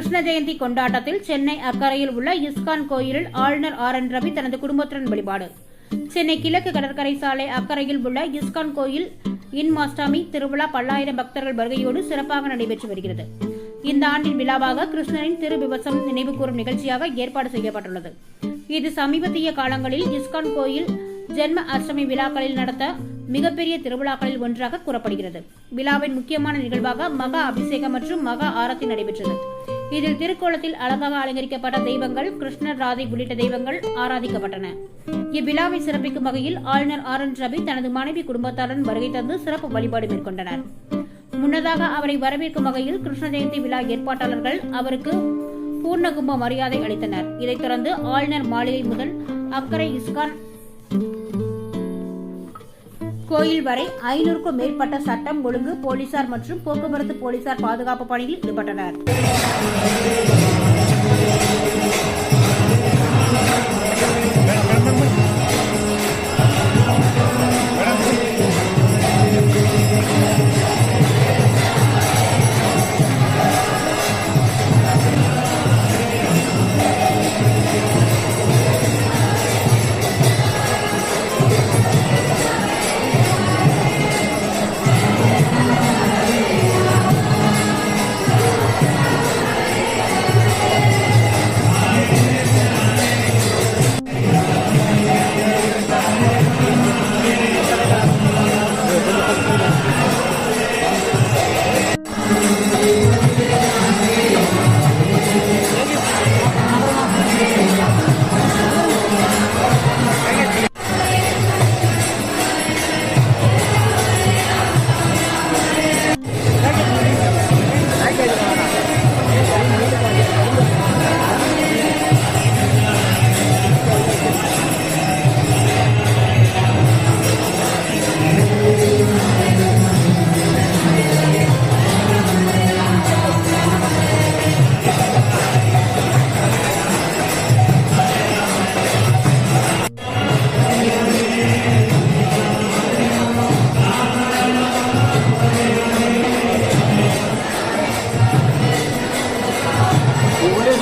கிருஷ்ண ஜெயந்தி கொண்டாட்டத்தில் சென்னை அக்கரையில் உள்ள இஸ்கான் கோயிலில் ஆளுநர் ஆர் என் ரவி தனது குடும்பத்துடன் வழிபாடு. சென்னை கிழக்கு கடற்கரை சாலை அக்கரையில் உள்ள இஸ்கான் கோயில் இன்மாஸ்டாமி திருவிழா பல்லாயிரம் பக்தர்கள் வருகையோடு சிறப்பாக நடைபெற்று வருகிறது. இந்த ஆண்டின் விழாவாக கிருஷ்ணரின் திருவிவசம் நினைவு கூறும் நிகழ்ச்சியாக ஏற்பாடு செய்யப்பட்டுள்ளது. இது சமீபத்திய காலங்களில் இஸ்கான் கோயில் ஜென்ம அஷ்டமி விழாக்களில் நடத்த மிகப்பெரிய திருவிழாக்களில் ஒன்றாக கூறப்படுகிறது. விழாவின் முக்கியமான நிகழ்வாக மகா அபிஷேகம் மற்றும் மகா ஆரத்தி நடைபெற்றது. இதில் திருக்கோலத்தில் அழகாக அலங்கரிக்கப்பட்ட தெய்வங்கள் கிருஷ்ணர் ராதை உள்ளிட்ட தெய்வங்கள் ஆராதிக்கப்பட்டன. இவ்விழாவை சிறப்பிக்கும் வகையில் ஆளுநர் ஆர் என் ரவி தனது மனைவி குடும்பத்தாருடன் வருகை தந்து சிறப்பு வழிபாடு மேற்கொண்டனர். முன்னதாக அவரை வரவேற்கும் வகையில் கிருஷ்ண ஜெயந்தி விழா ஏற்பாட்டாளர்கள் அவருக்கு பூர்ணகும்ப மரியாதை அளித்தனர். இதைத் தொடர்ந்து ஆளுநர் மாளிகை முதல் அக்கரை இஸ்கான் கோயில் வரை ஐநூறுக்கும் மேற்பட்ட சட்டம் ஒழுங்கு போலீசார் மற்றும் போக்குவரத்து போலீசார் பாதுகாப்பு பணியில் ஈடுபட்டனர். ஆர்த்தி எடுக்கிற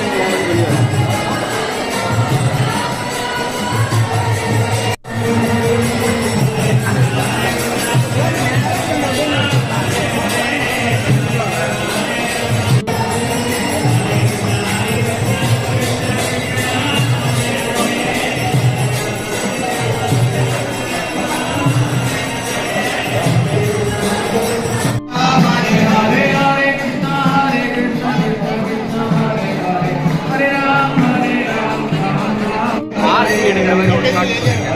Obrigado.